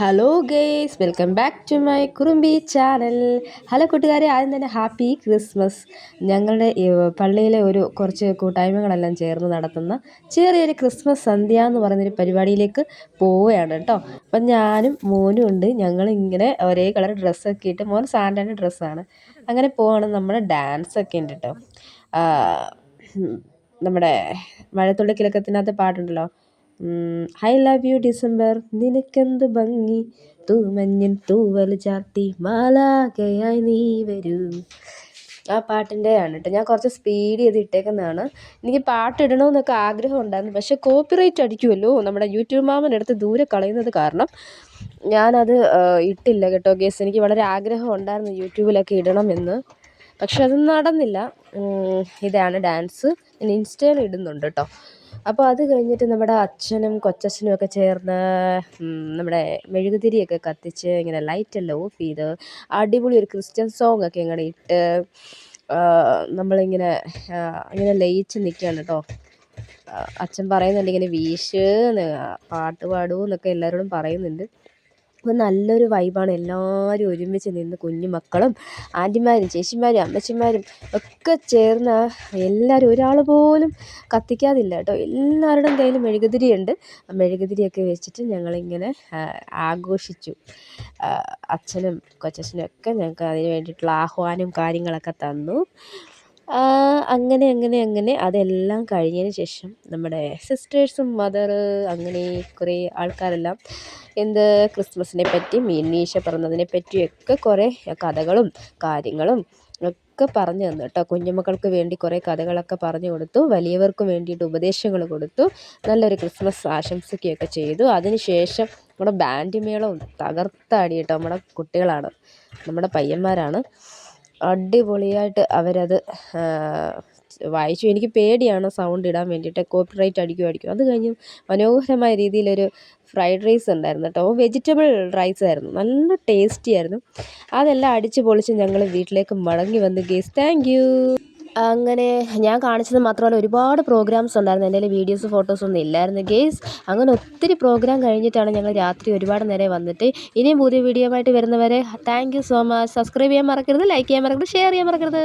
Hello guys welcome back to my Kurumbi channel hello കൂട്ടുകാരെ ആദ്യം തന്നെ ഹാപ്പി ക്രിസ്മസ്. ഞങ്ങളുടെ പള്ളിയിലെ ഒരു കുറച്ച് കൂട്ടായ്മകളെല്ലാം ചേർന്ന് നടത്തുന്ന ചെറിയൊരു ക്രിസ്മസ് സന്ധ്യ എന്ന് പറയുന്നൊരു പരിപാടിയിലേക്ക് പോവുകയാണ് കേട്ടോ. അപ്പം ഞാനും മോനും ഉണ്ട്. ഞങ്ങളിങ്ങനെ ഒരേ കളർ ഡ്രസ്സൊക്കെ ഇട്ട് മോൻ സാൻഡേന്റെ ഡ്രസ്സാണ്. അങ്ങനെ പോവാണ് നമ്മൾ ഡാൻസൊക്കെ ഉണ്ട് കേട്ടോ. നമ്മുടെ മഴത്തുള്ളി കിലക്കത്തിനകത്ത് പാട്ടുണ്ടല്ലോ. ഐ ലവ് യു ഡിസംബർ നിനക്കെന്ത് ഭംഗി? തൂമഞ്ഞിൻ തൂവൽ ചാർത്തി മാലാകയായി നീ വരൂ. ആ പാട്ടിന്റെ ആണ് കേട്ടോ. ഞാൻ കുറച്ച് സ്പീഡ് ചെയ്ത് ഇട്ടേക്കുന്നതാണ്. എനിക്ക് പാട്ട് ഇടണമെന്നൊക്കെ ആഗ്രഹം ഉണ്ടായിരുന്നു പക്ഷേ കോപ്പിറൈറ്റ് അടിക്കുമല്ലോ. നമ്മുടെ യൂട്യൂബ് മാമൻ എടുത്ത് ദൂരെ കളയുന്നത് കാരണം ഞാനത് ഇട്ടില്ല കേട്ടോ. ഗേസ് എനിക്ക് വളരെ ആഗ്രഹം ഉണ്ടായിരുന്നു യൂട്യൂബിലൊക്കെ ഇടണമെന്ന് പക്ഷെ അത് നടന്നില്ല. ഇതാണ് ഡാൻസ്. ഞാൻ ഇൻസ്റ്റയിൽ ഇടുന്നുണ്ട് കേട്ടോ. അപ്പോൾ അത് കഴിഞ്ഞിട്ട് നമ്മുടെ അച്ഛനും കൊച്ചച്ഛനും ഒക്കെ ചേർന്ന് നമ്മുടെ മെഴുകുതിരിയൊക്കെ കത്തിച്ച് ഇങ്ങനെ ലൈറ്റെല്ലാം ഓഫ് ചെയ്ത് അടിപൊളി ഒരു ക്രിസ്ത്യൻ സോങ് ഒക്കെ ഇങ്ങനെ ഇട്ട് നമ്മളിങ്ങനെ ഇങ്ങനെ ലയിച്ച് നിൽക്കുകയാണ് കേട്ടോ. അച്ഛൻ പറയുന്നുണ്ട് ഇങ്ങനെ വീശ് പാട്ട് പാടൂ എന്നൊക്കെ എല്ലാവരോടും പറയുന്നുണ്ട്. അപ്പോൾ നല്ലൊരു വൈബാണ് എല്ലാവരും ഒരുമിച്ച് നിന്ന് കുഞ്ഞു മക്കളും ആന്റിമാരും ചേച്ചിമാരും അമ്മച്ചിമാരും ഒക്കെ ചേർന്ന് എല്ലാവരും ഒരാൾ പോലും കത്തിക്കാതില്ല കേട്ടോ. എല്ലാവരുടെയും കയ്യിൽ മെഴുകുതിരിയുണ്ട്. ആ മെഴുകുതിരിയൊക്കെ വെച്ചിട്ട് ഞങ്ങളിങ്ങനെ ആഘോഷിച്ചു. അച്ഛനും കൊച്ചച്ഛനും ഒക്കെ ഞങ്ങൾക്ക് അതിന് വേണ്ടിയിട്ടുള്ള ആഹ്വാനം കാര്യങ്ങളൊക്കെ തന്നു. അങ്ങനെ അങ്ങനെ അങ്ങനെ അതെല്ലാം കഴിഞ്ഞതിന് ശേഷം നമ്മുടെ സിസ്റ്റേഴ്സും മദർ അങ്ങനെ കുറേ ആൾക്കാരെല്ലാം എന്ത് ക്രിസ്മസിനെ പറ്റിയും ഈശോ പിറന്നതിനെ പറ്റിയൊക്കെ കുറേ കഥകളും കാര്യങ്ങളും ഒക്കെ പറഞ്ഞു തന്നു കേട്ടോ. കുഞ്ഞുമക്കൾക്ക് വേണ്ടി കുറേ കഥകളൊക്കെ പറഞ്ഞു കൊടുത്തു. വലിയവർക്ക് വേണ്ടിയിട്ട് ഉപദേശങ്ങൾ കൊടുത്തു. നല്ലൊരു ക്രിസ്മസ് ആശംസിക്കുകയൊക്കെ ചെയ്തു. അതിന് ശേഷം നമ്മുടെ ബാൻഡ് മേളവും തകർത്താടി കേട്ടോ. നമ്മുടെ കുട്ടികളാണ്. നമ്മുടെ പയ്യന്മാരാണ്. അടിപൊളിയായിട്ട് അവരത് വായിച്ചു. എനിക്ക് പേടിയാണ് സൗണ്ട് ഇടാൻ വേണ്ടിയിട്ട് കോപ്പിറൈറ്റ് അടിക്കും അത് കഴിഞ്ഞ് മനോഹരമായ രീതിയിലൊരു ഫ്രൈഡ് റൈസ് ഉണ്ടായിരുന്നു കേട്ടോ. വെജിറ്റബിൾ റൈസ് ആയിരുന്നു. നല്ല ടേസ്റ്റി ആയിരുന്നു. അതെല്ലാം അടിച്ച് പൊളിച്ച് ഞങ്ങൾ വീട്ടിലേക്ക് മടങ്ങി വന്നു ഗേസ്. താങ്ക് അങ്ങനെ ഞാൻ കാണിച്ചത് മാത്രമല്ല ഒരുപാട് പ്രോഗ്രാംസ് ഉണ്ടായിരുന്നു. എന്റെ വീഡിയോസ് ഫോട്ടോസ് ഒന്നും ഇല്ലായിരുന്നു. ഗേസ് അങ്ങനെ ഒത്തിരി പ്രോഗ്രാം കഴിഞ്ഞിട്ടാണ് ഞങ്ങൾ രാത്രി ഒരുപാട് നേരെ വന്നിട്ട് ഇനിയും പുതിയ വീഡിയോ ആയിട്ട് വരുന്നവരെ താങ്ക് സോ മച്ച് സബ്സ്ക്രൈബ് ചെയ്യാൻ മറക്കരുത് ലൈക്ക് ചെയ്യാൻ മറക്കരുത് ഷെയർ ചെയ്യാൻ മറക്കരുത്.